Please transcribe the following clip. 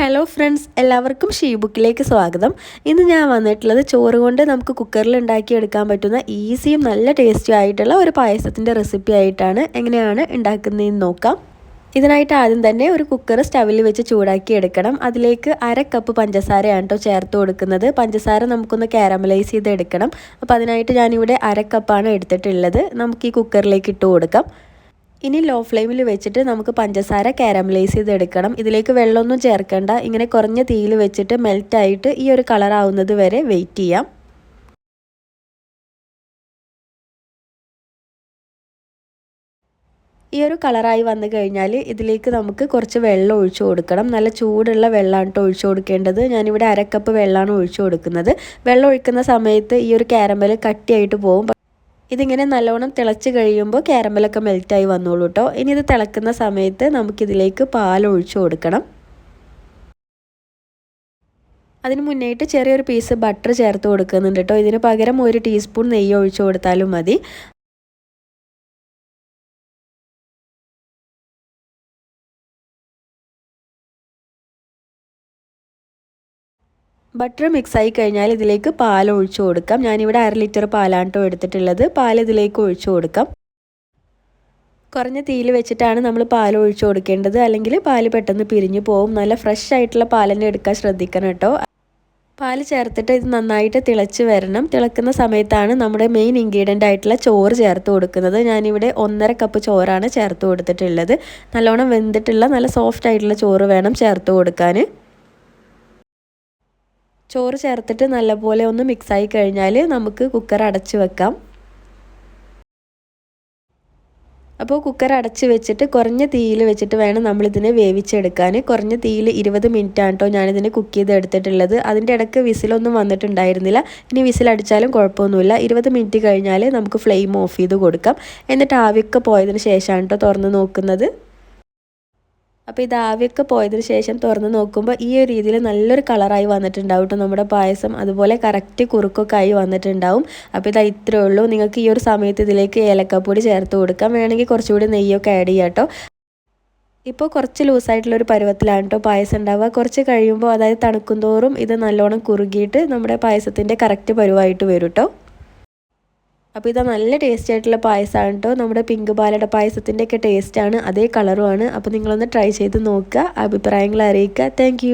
Hello friends എല്ലാവർക്കും she ബുക്കിലേക്ക് സ്വാഗതം. ഇന്ന് ഞാൻ വന്നിട്ടുള്ളത് ചോറ് കൊണ്ട് നമുക്ക് കുക്കറിൽ ഉണ്ടാക്കിയെടുക്കാൻ പറ്റുന്ന ഈസിയും നല്ല ടേസ്റ്റിയും ആയിട്ടുള്ള ഒരു പായസത്തിന്റെ റെസിപ്പി ആയിട്ടാണ് എങ്ങനെയാണ് ഉണ്ടാക്കുന്നതെന്ന് നോക്കാം. ഇതിനായിട്ട് ആദ്യം തന്നെ ഒരു കുക്കർ സ്റ്റവിൽ വെച്ച് ചൂടാക്കി എടുക്കണം. അതിലേക്ക് അര കപ്പ് പഞ്ചസാരയാണ് കേട്ടോ ചേർത്ത് കൊടുക്കുന്നത്. പഞ്ചസാര നമുക്കൊന്ന് കാരമലൈസ് ചെയ്ത് എടുക്കണം അപ്പോൾ അതിനായിട്ട് ഞാനിവിടെ അര കപ്പാണ് എടുത്തിട്ടുള്ളത്. നമുക്ക് ഈ കുക്കറിലേക്ക് ഇട്ട് കൊടുക്കാം. ഇനി ലോ ഫ്ലെയിമിൽ വെച്ചിട്ട് നമുക്ക് പഞ്ചസാര കാരമലൈസ് ചെയ്തെടുക്കണം. ഇതിലേക്ക് വെള്ളമൊന്നും ചേർക്കേണ്ട. ഇങ്ങനെ കുറഞ്ഞ തീയിൽ വെച്ചിട്ട് മെൽറ്റായിട്ട് ഈ ഒരു കളർ ആവുന്നത് വരെ വെയിറ്റ് ചെയ്യാം. ഈ ഒരു കളറായി വന്നു കഴിഞ്ഞാൽ ഇതിലേക്ക് നമുക്ക് കുറച്ച് വെള്ളം ഒഴിച്ചു കൊടുക്കണം. നല്ല ചൂടുള്ള വെള്ളമാണ് കേട്ടോ ഒഴിച്ചു കൊടുക്കേണ്ടത്. ഞാനിവിടെ അരക്കപ്പ് വെള്ളമാണ് ഒഴിച്ചു കൊടുക്കുന്നത്. വെള്ളം ഒഴിക്കുന്ന സമയത്ത് ഈ ഒരു കാരമൽ കട്ടിയായിട്ട് പോകും. ഇതിങ്ങനെ നല്ലോണം തിളച്ച് കഴിയുമ്പോൾ ക്യാരമലൊക്കെ മെൽറ്റായി വന്നോളൂ കേട്ടോ ഇനി ഇത് തിളക്കുന്ന സമയത്ത് നമുക്കിതിലേക്ക് പാൽ ഒഴിച്ചു കൊടുക്കണം. അതിന് മുന്നേയിട്ട് ചെറിയൊരു പീസ് ബട്ടർ ചേർത്ത് കൊടുക്കുന്നുണ്ട് കേട്ടോ ഇതിന് പകരം ഒരു ടീസ്പൂൺ നെയ്യ് ഒഴിച്ചു കൊടുത്താലും മതി. ബട്ടർ മിക്സ് ആയി കഴിഞ്ഞാൽ ഇതിലേക്ക് പാൽ ഒഴിച്ചു കൊടുക്കാം. ഞാനിവിടെ അര ലിറ്റർ പാലാണ് കേട്ടോ എടുത്തിട്ടുള്ളത്. പാൽ ഇതിലേക്ക് ഒഴിച്ചു കൊടുക്കാം. കുറഞ്ഞ തീയിൽ വെച്ചിട്ടാണ് നമ്മൾ പാൽ ഒഴിച്ചു കൊടുക്കേണ്ടത്. അല്ലെങ്കിൽ പാൽ പെട്ടെന്ന് പിരിഞ്ഞു പോകും നല്ല ഫ്രഷ് ആയിട്ടുള്ള തന്നെ എടുക്കാൻ ശ്രദ്ധിക്കണം കേട്ടോ പാൽ ചേർത്തിട്ട് ഇത് നന്നായിട്ട് തിളച്ച് വരണം. തിളക്കുന്ന സമയത്താണ് നമ്മുടെ മെയിൻ ഇൻഗ്രീഡിയന്റ് ആയിട്ടുള്ള ചോറ് ചേർത്ത് കൊടുക്കുന്നത്. ഞാനിവിടെ ഒന്നര കപ്പ് ചോറാണ് ചേർത്ത് കൊടുത്തിട്ടുള്ളത്. നല്ലോണം വെന്തിട്ടുള്ള നല്ല സോഫ്റ്റ് ആയിട്ടുള്ള ചോറ് വേണം ചേർത്ത് കൊടുക്കാൻ. ചോറ് ചേർത്തിട്ട് നല്ലപോലെ ഒന്ന് മിക്സായി കഴിഞ്ഞാൽ നമുക്ക് കുക്കർ അടച്ചു വെക്കാം. അപ്പോൾ കുക്കർ അടച്ച് വെച്ചിട്ട് കുറഞ്ഞ തീയിൽ വെച്ചിട്ട് വേണം നമ്മളിതിനെ വേവിച്ചെടുക്കാൻ. കുറഞ്ഞ തീയിൽ ഇരുപത് മിനിറ്റ് ആണ് കേട്ടോ ഞാനിതിനെ കുക്ക് ചെയ്ത് എടുത്തിട്ടുള്ളത്. അതിന്റെ ഇടയ്ക്ക് വിസിലൊന്നും വന്നിട്ടുണ്ടായിരുന്നില്ല. ഇനി വിസിലടിച്ചാലും കുഴപ്പമൊന്നുമില്ല. ഇരുപത് മിനിറ്റ് കഴിഞ്ഞാൽ നമുക്ക് ഫ്ലെയിം ഓഫ് ചെയ്ത് കൊടുക്കാം. എന്നിട്ട് ആവിയൊക്കെ പോയതിന് ശേഷമാണ് കേട്ടോ തുറന്ന് നോക്കുന്നത്. അപ്പോൾ ഇത് ആവിയൊക്കെ പോയതിന് ശേഷം തുറന്ന് നോക്കുമ്പോൾ ഈ ഒരു രീതിയിൽ നല്ലൊരു കളറായി വന്നിട്ടുണ്ടാവും കേട്ടോ നമ്മുടെ പായസം അതുപോലെ കറക്റ്റ് കുറുക്കൊക്കെ ആയി വന്നിട്ടുണ്ടാവും. അപ്പോൾ ഇതാ ഇത്രയേ ഉള്ളൂ. നിങ്ങൾക്ക് ഈ ഒരു സമയത്ത് ഇതിലേക്ക് ഏലക്കപ്പൊടി ചേർത്ത് കൊടുക്കാം. വേണമെങ്കിൽ കുറച്ചുകൂടി നെയ്യൊക്കെ ആഡ് ചെയ്യാം കേട്ടോ ഇപ്പോൾ കുറച്ച് ലൂസായിട്ടുള്ളൊരു പരുവത്തിലാണ് കേട്ടോ പായസം ഉണ്ടാവുക. കുറച്ച് കഴിയുമ്പോൾ അതായത് തണുക്കും തോറും ഇത് നല്ലോണം കുറുകിയിട്ട് നമ്മുടെ പായസത്തിന്റെ കറക്റ്റ് പരുവായിട്ട് വരും കേട്ടോ അപ്പോൾ ഇത് നല്ല ടേസ്റ്റ് ആയിട്ടുള്ള പായസമാണ് കേട്ടോ നമ്മുടെ പിങ്ക് പാലട പായസത്തിന്റെ ഒക്കെ ടേസ്റ്റാണ് അതേ കളറുമാണ് അപ്പോൾ നിങ്ങളൊന്ന് ട്രൈ ചെയ്ത് നോക്കുക. അഭിപ്രായങ്ങൾ അറിയിക്കുക. താങ്ക്